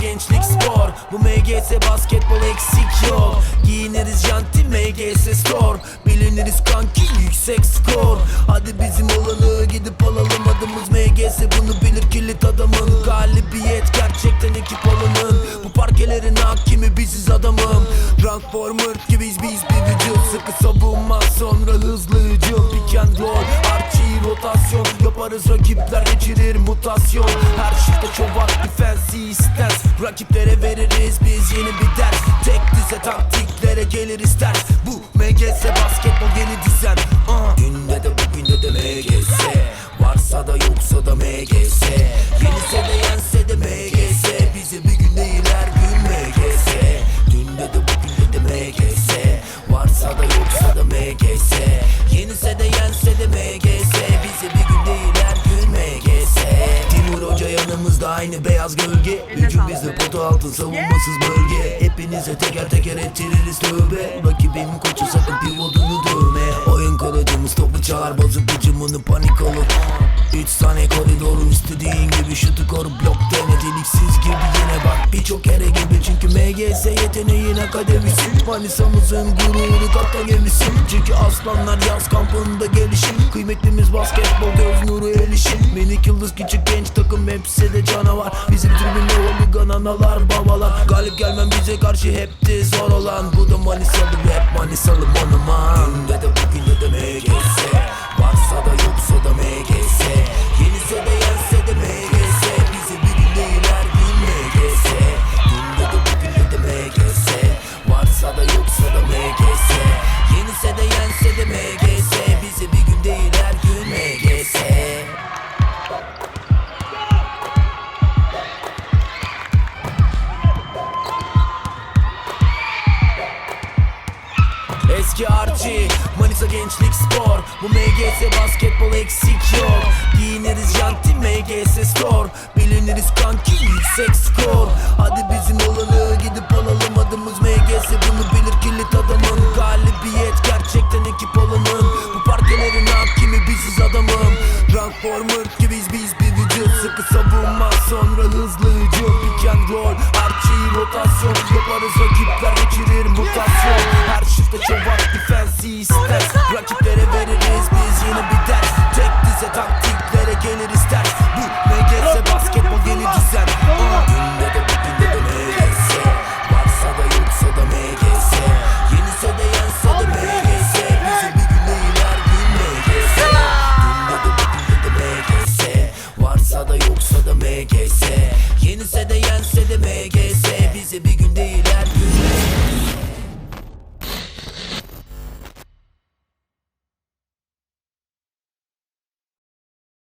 gençlik spor. Bu MGS basketbol eksik yok. Giyiniriz janti MGS store. Biliniriz kanki yüksek skor. Hadi bizim olanı gidip alalım Adımız MGS bunu bilir kilit adamın. Galibiyet gerçekten ekip alının Bu parkelerin hakimi biziz adamım. Rank former gibiyiz biz bir vücut. Sıkı savunma sonra hızlı hücum. Pick and roll archie rotasyon Yaparız rakipler geçirir mutasyon. Her şifte çoğu var defense stance Rakiplere veririz biz yeni bir ders. Tek dize taktiklere geliriz ters Bu MGS basketbol yeni düzen. Uh. Günde de bugünde de MGS Varsa da yoksa da MGS Yenilse de aynı beyaz gölge. Hücum bizde potu altın savunmasız bölge. Hepinize teker teker ettiririz tövbe. Rakibimin koçu sakın pivotunu dövme Oyun kılıcımız topu çalar bozuk hücumunu panik olur 3 saniye koridorun istediğin gibi şutu koru blok dene Deliksiz gibi yine bak birçok kere gibi Çünkü MGS yeteneğin akademisi. Manisa'mızın gururu kaptan gemisi. Çünkü aslanlar yaz kampında gelişim Kıymetlimiz basketbol göz nuru erişim Minik yıldız küçük genç takım hepsi de canavar. Bizim tribünde holigan analar babalar. Galip gelmem bize karşı hepti zor olan. Bu da Manisalı rap Manisalı monuman Günde de bugünde de Eski Archie, Manisa gençlik spor. Bu MGS basketbol eksik yok. Giyiniriz janti MGS store. Biliniriz kanki yüksek skor. Hadi bizim olanı gidip alalım Adımız MGS bunu bilir kilit adamın Galibiyet gerçekten ekip alanın Bu parkelerin hakimi biziz adamım. Rank former gibiyiz biz bir vücut Sıkı savunma. Sonra hızlı hücum Pick and roll. Archie rotasyon Yaparız rakip